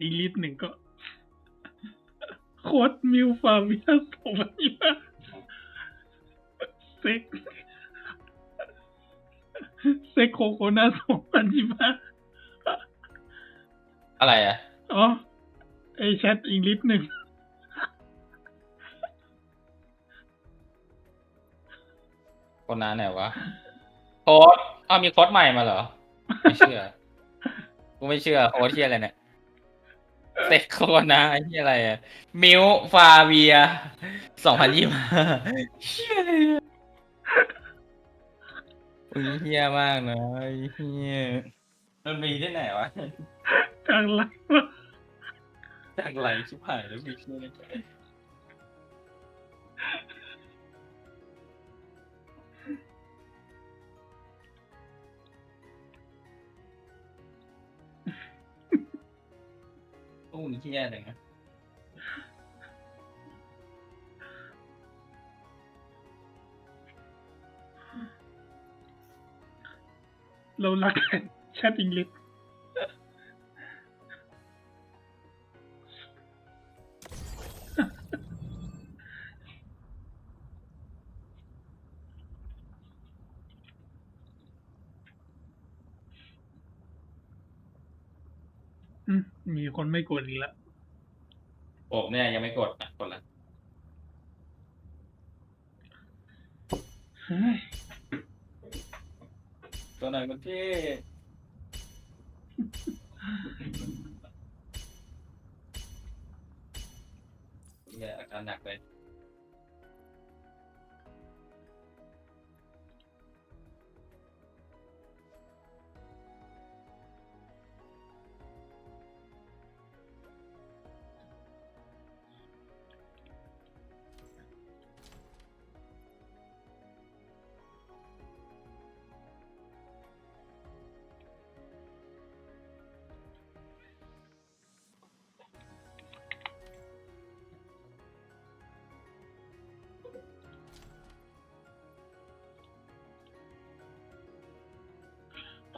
อีกลิตรหนึ่งก็โคตรมิวฟาร์มิอาสองพันยี่ห้าเซ็กเซ็กโคโคนาสองพันยี่ห้าอะไรอะ อ๋อ ไอแชทอีกลิตรหนึ่งคนนั้นไหนวะโค้ดอ้าวมีโค้ดใหม่มาเหรอ ไม่เชื่อ กูไม่เชื่อโค้ดที่อะไรเนี่ย เซ็กโคนาไอ้ที่อะไรอะมิวฟาเวียสองพันยี่ห้าเชี่ยเลยอะมึงเฮี้ยมากนะไอ้เฮี้ยมันมีที่ไหนวะกลางไลฟ์วะจากไหลชิบหายแล้วมีเชี่ยเลยโอ้ยเฮี้ยเลยนะเรารักกันแชทอีกลิต คนไม่กดอีกแล้วผมเนี่ยยังไม่กดอะกดละเฮ้ยตัวไหนกันพี่ เนี่ยอาการหนักเลย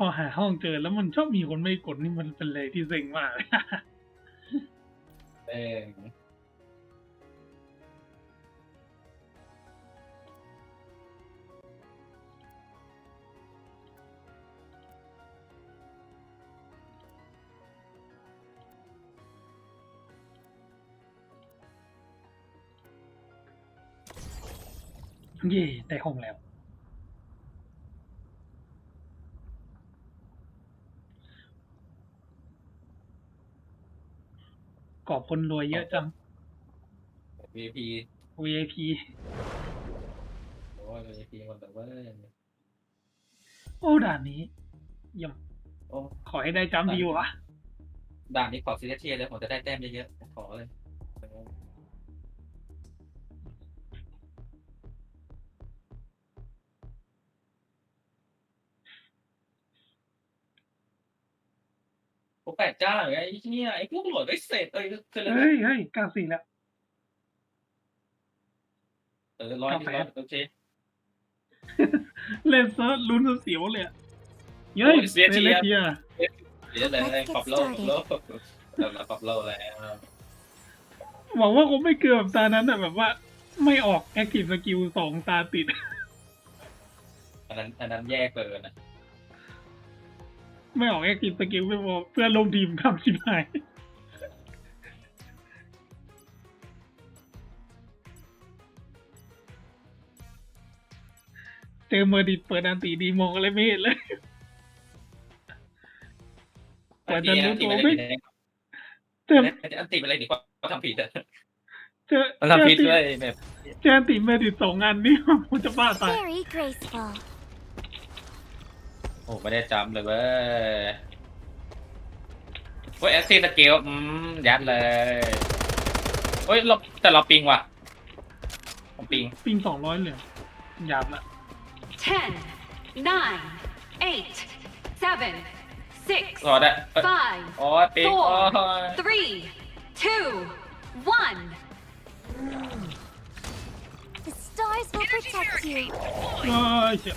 อหาห้องเจอแล้วมันชอบมีคนไม่กดนี่มันเป็นอะไรที่เซ็งมากเลย เออเย่ได้ห้องแล้ว กรอบคนรวยเยอะจังวีพี VIP โอ้ยวีพีหมดเลยเว้ยโอ้ด่านนี้เยี่ยมโอ้ขอให้ได้จำดีวะด่านนี้ขอซีเรียสเทียเลยผมจะได้แต้มเยอะๆขอเลย แปดจ้าไอ้เนี่ยไอ้พวกหลดไม่เสร็จเอ้ยคือเลยเฮ้ยเฮ้ยเก้าสี่แล้ว เออร้อยที่ร้อยโอเคเล่นเซิร์ลุ้นเสียวเลยอะเย้ยโอ้ยเสียทีเดียเดี๋ยวเลยปรับโลกปรับโลกเราเราปรับโลกแล้วหวังว่าคงไม่เกินแบบตานั้นอะแบบว่า ไม่ออกแอคทีฟสกิลสองตาติด อันนั้นอันนั้นแยกเกินนะ ไม่ออกแอคทีฟสกิลไม่พอเพื่อนลงทีมทำชิบหายเจอเมอร์ดิดเปิดอันตีดีมองอะไรไม่เห็นเลยกว่าจะรู้ตัวไม่เจออันติไปเลยดีกว่าเขาทำผิดอะเจอเขาทำผิดด้วยแบบเจออันตีเมอร์ดิดสองอันนี่ผมจะบ้าตาย Very graceful. โอ้ไม่ได้จำเลยเว้ยโอ้ยแอคซีสเกลอืมยัดเลยโอ้ยเราแต่เราปิงว่ะผมปิงปิงสองร้อยเหลือหยาบละ Ten, nine, eight, seven, six, รอได้เอ้ย five, โอ้ยปิงโอ้ย three, two, one. The stars will protect you. เอ้ยเชี่ย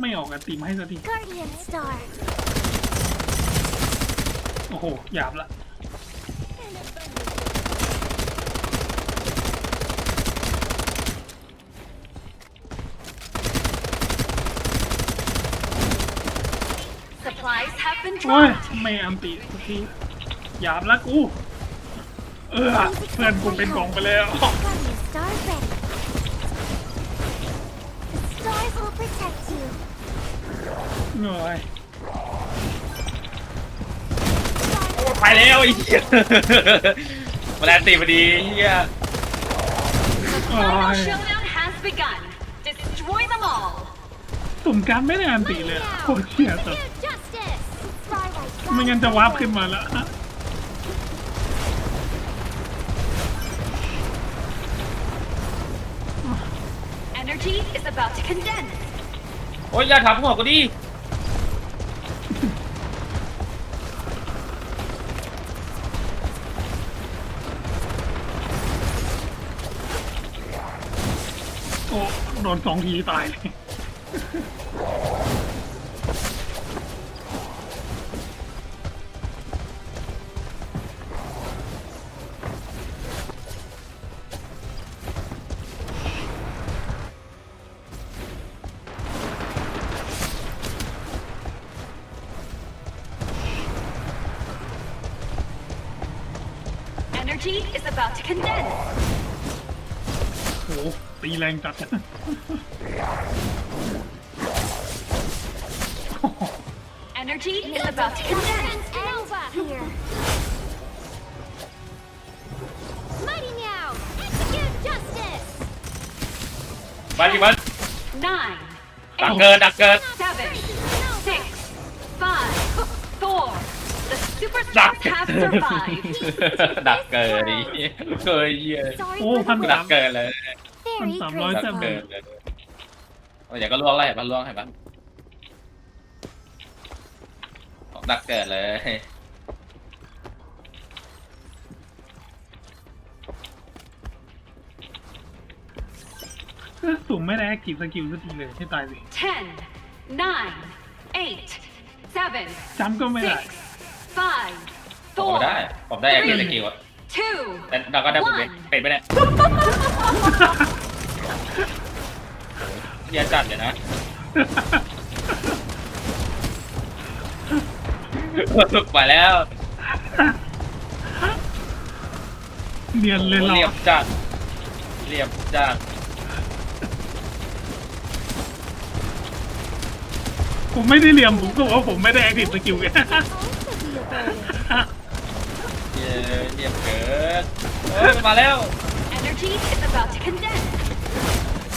ไม่ออกอะตีมให้สักที Guardian Star. โอ้โห หยาบละ Supplies have been โอ้ย dropped. ไม่อันตีสักที หยาบละกู เออ เพื่อนกูเป็นกล่องไปแล้ว Guardian Star ready. หนื่อยไปแล้วไอ้เหี้ยมาแลนตีพอดีเฮียโอ้ Final ย showdown has begun. Destroy them all. สุ่มการไม่ได้อันตีเลยอะโคตรเชี่ยสุด Justice. Starlight ไม่งั้นจะวาร์ปขึ้นมาแล้ว Energy is about to condense. โอ้ยอย่าทับหัวกูดิ โอ้โดนสองทีตายเลย Energy is about to condense. โอ้โหตีแรงจัด Energy is about to condense. End here. Mighty Meow. Execute justice. มาดิมัน Nine, ดัก eight, เกินดักเกิน seven, six, five, four. The ดัก superstars เกิ have น survived. ดักเกินดิเคยเหี้ย Sorry โอ้ for พัน the ดักเกินเลย very สามร้อยดักแต้มเกินเลยโอ้ยเดี๋ยวก็ล่วงแล้วเห็นปะล่วงเห็นปะดักเกิดเลยเอ้อสุ่มไม่ได้แอคทีฟสกิลสักทีเลยให้ตายสิ Ten, nine, eight, seven, จำก็ไม่ได้ six, five, ผม four, ได้ผมได้แอคทีฟสกิลอะ two, แต่เราก็ได้ผมเป็นเป็นไปเนี่ย เฮียจัดเลยนะไปแล้วเรียนเลยเราเรียบจัดเรียบจัดผมไม่ได้เรียมผมก็บอกว่าผมไม่ได้แอคทีฟสกิลไง also be a burden. เย้เรียบเกินเฮ้ยมันมาแล้ว energy is about to condense.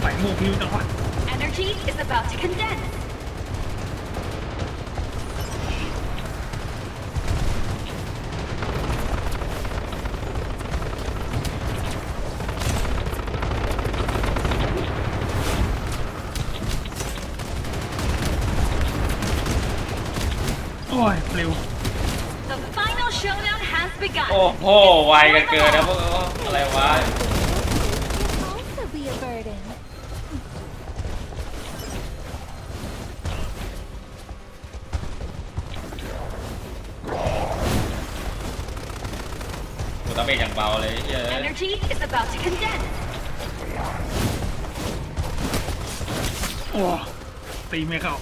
ใส่หมวกพิวจังวะ Energy is about to condense. โอ้ยเร็ว The final showdown has begun. โอ้โห ไวกันเกินนะพวกอะไรวะ ดาเมจอย่างเบาเลยเฮ้ย Energy is about to condense. โอ้ตีไม่เข้า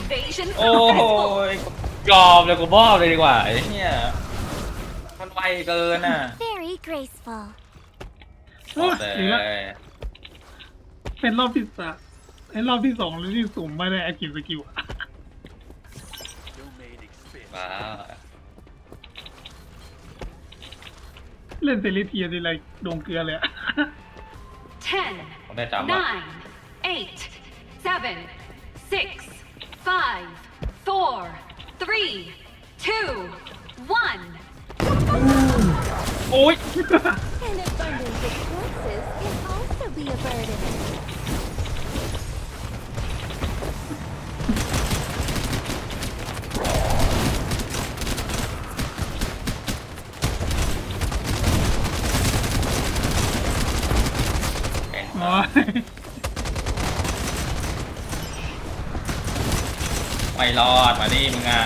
Invasion โอ้โห successful. ยอมเลยกูมอบเลยดีกว่าไอ้เนี่ยมันไวเกินอะ Very graceful. โอ้ยเลอีกแล้วยเป็นรอบที่สาม ไอ้รอบที่สองแล้วที่สุ่มไม่ได้แอคทีฟสกิลอะ Domain expansion. ว้าวเล่นเซริเทียทีไรโดงเกลือเลยอะ Ten, ผมได้จำว่ะ nine, eight, seven, six, five, four, three, two, one. โอ้ย An abundance of corpses can also be a burden. โอยไม่รอดมาดิมึงอะ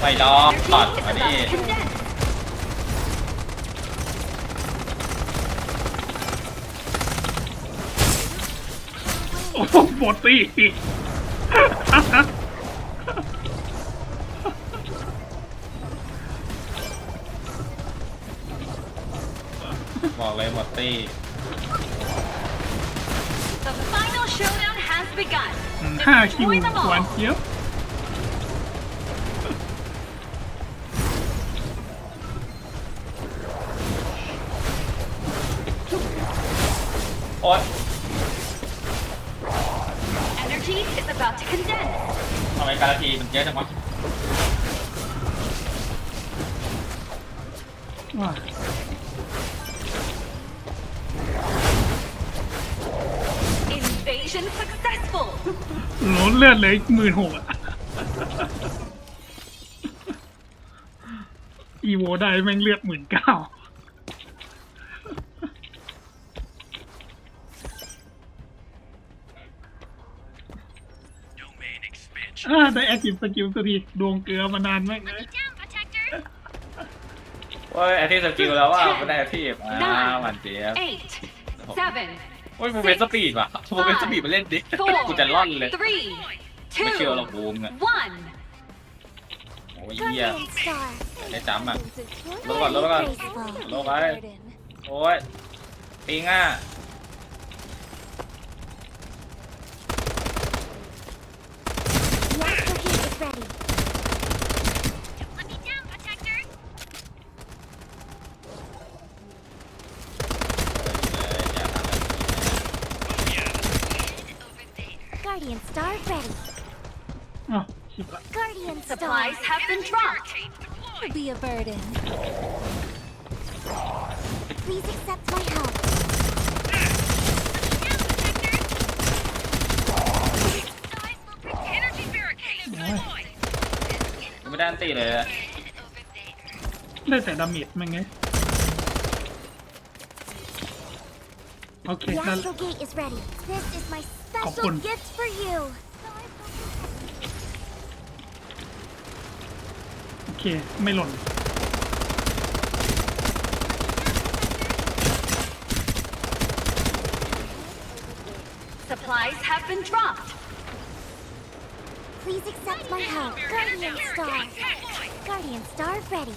ไม่รอดมาดิโอ้โหหมดตี ตี้ The final showdown has begun. ห้าคิว Destroy them หวาน all. เจี๊ยบ โอ๊ย Energy is about to condense. ทำไมการทีมันเยอะจังวะ ดเลือดเลยหมื่นหกอะอีโวได้แม่งเลือดหมื่นเก้า Domain expansion. อ่าได้แอคทีฟสกิลสักทีดวงเกลือมานานแม่งเลยโอ้ยแอคทีฟสกิลแล้วว่าไม่ได้แอคทีฟอ่าหวันเจี๊ยบ Eight, seven, โอ้ยมึงเป็นสปีดว่ะมึงเป็นสปีดมาเล่นดิ four, กูจะล่อนเลย three, ไม่เชื่อหรอก two, บูมอะ one. โอ้ยเหี้ย Guardian Star. ได้จำอะ Very ลงก่อนลงก่อน graceful. ลงไป Burden. โอ้ยปิงอะ The Astro Gate is ready. Let me down, protector. อย่าทำแบบนี้ Guardian Star ready. อ้าวชิบละ Guardian Star Supplies have been dropped. will be a burden. Please accept my help. Energy barricade โอ้ย กูไม่ได้อันตีเลยอะ ได้แต่ดาเมจแม่งไงโอเค The นั่น Astro Gate is ready. This is my Khổng special quân. gift for you. เค ไม่หล่น Supplies have been dropped. Please accept my help. Guardian Star. Guardian Star ready.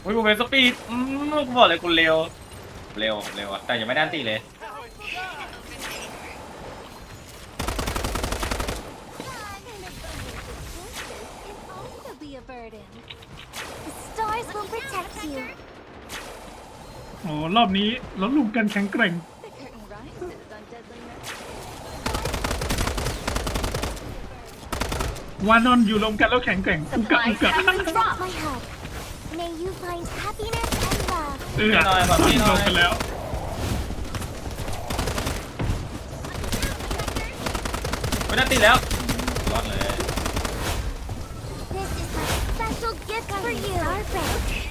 โอ้ยกูเป็นสปีดอืมกูบอกเลยกูเร็ว เร็ว เร็วอะแต่ยังไม่ได้อันตีเลย Can also be a burden. The stars will protect you. โอ้รอบนี้เราลุมกันแข็งแกร่ง The curtain rises on deadly night. วานอนอยู่รวมกันแล้วแข็งแกร่งอุกะอุ Supplies กะ have been Accept dropped. my help. May you find happiness and love. เออหน่อยขอพี่หน่อยรวมกันแล้ว ไม่ได้อันตีแล้ว Whenever you. Are ready.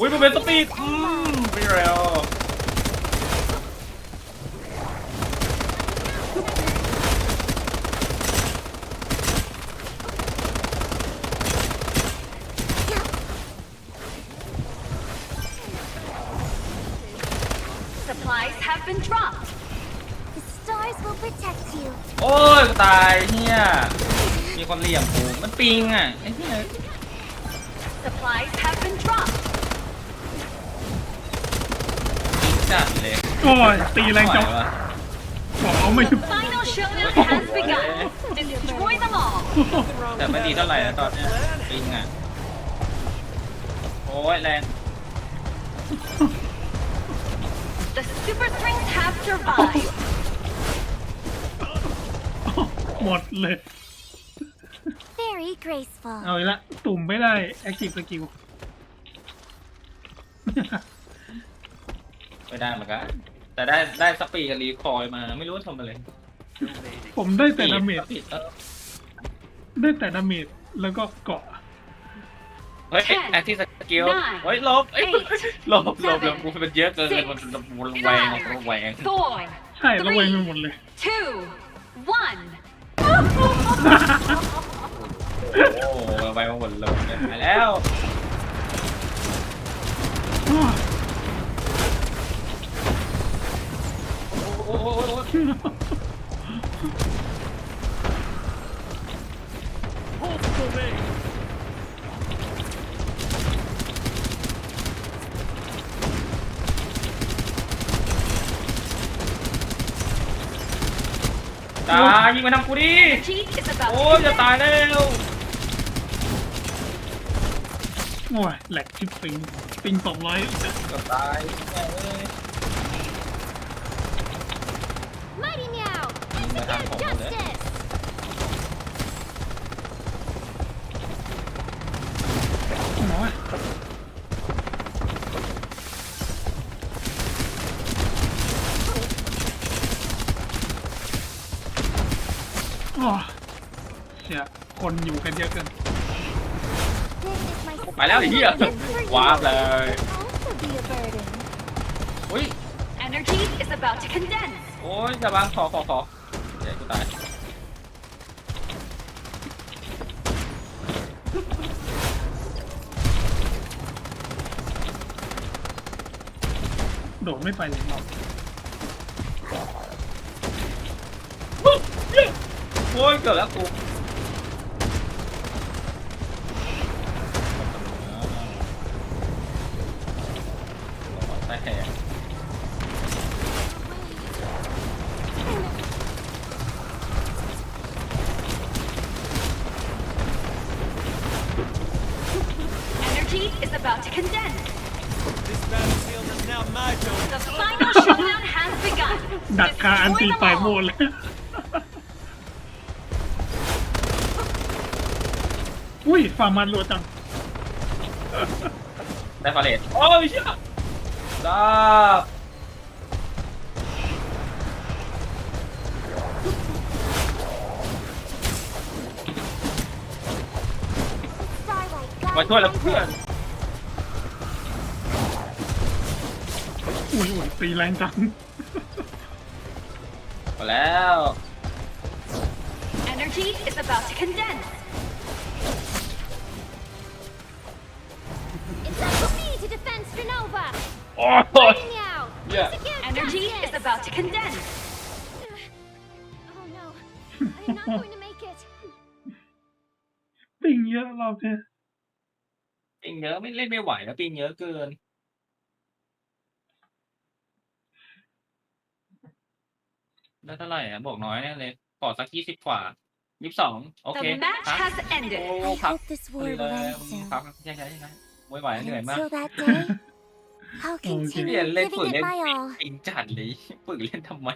อุ้ยมันเป็นสปีด อืมไม่แล้ว มีคนเหลี่ยมกูมันปิงอะไอ้เฮีย Supplies have been dropped. ปิงจัดเลยโอ้ยตีแรงจังไม่ไหววะบอกเอาไม่ถูก Final showdown has begun. Destroy them all. แต่ไม่ดีเท่าไหร่นะตอนเนี้ยปิงอะโอ้ยแรง The super strings have survived. หมดเลย Very graceful. เอาอีกละตุ่มไม่ได้ active skill ไม่ได้เหมือนกันแต่ได้ได้สปีดกับรีคอยล์มาไม่รู้ว่าทำอะไรผมได้แต่ดาเมจสปีดเออได้แต่ดาเมจแล้วก็เกาะ เฮ้ยแอคทีฟสกิล Nine เฮ้ยลบเอ้ย eight ลบลบลบกูมันเยอะเกิน six มันมันแหวงมันแหวง Four, ใช่ระแวงไปหมดเลย two, one. โอ้โหแหวงมาหมดเลยไปแล้วโอ้โหโอ้โหโอ้โหตายยิงมาทำกูดิ Energy is about โอ้ยจะตายแล้ว โอ้ยแหลกชิปปิงปิงสองร้อยจะตายแม่งเอ้ย Mighty Meow! ยิงมาทางผมเลย Justice! โอ้ยโอ้ยเชี่ยคนอยู่กันเยอะเกิน This is my ไปแล้วไอ้เหี้ย gift for you. วาร์ปเลย Also be a burden. อุ้ย Energy is about to condense. โอ้ยจะบังขอขอขอเดี๋ยวกูตายโดดไม่ไปเลยหรอกโอ้ยเกิดแล้วกู is about to condense. This battlefield is now my domain. The final showdown has begun. ดักคาอันตี Destroy ตาย them โม all. ดเลย อุ้ยฟาร์มันรัวจัง ได้ฟาเลตโอ้ยเชี่ยดาบ Starlight มา guides ช่วยแล้ว my เพื่อน อุ้ยอุ้ยตีแรงจัง มาแล้ว Energy is about to condense. It's up to me to defend Strenova. โอ้ย Mighty Meow! Yeah. Once again, Energy justice. is about to condense. Oh no. I'm not going to make it. ปิงเยอะเรอบเนี้ยปิงเยอะไม่เล่นไม่ไหวแล้วปิงเยอะเกิน ได้เท่าไหร่อะบอกน้อยแน่เลยขอสักยี่สิบกว่ายี่สิบสองโอเค The match พัก has โอ้ ended. I พัก hope this คุ war ยเล will ย end soon. พักใช่ใช่ใช่ไม่ไหวเหนื่อย And มาก until that day, I'll เรีย continue นเล่น giving ฝึก it เล่น my all. ปิงจัดเลยฝึกเล่นทำไม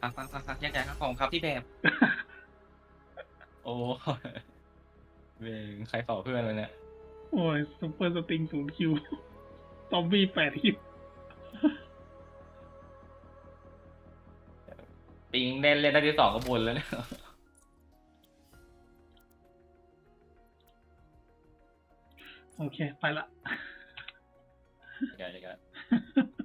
พักพักพักพักแยกย้ายครับของครับที่แบบ โอ้เวงใครสอบเพื่อนเลยเนี่ยโอ้ยซุปเปอร์สติงศูนย์คิว ซอมบี้แปดคิว ปิงเล่นเล่นได้ที่สองก็บุญแล้วเนี่ยซโอเค ไปละ เดี๋ยวเดี๋ยว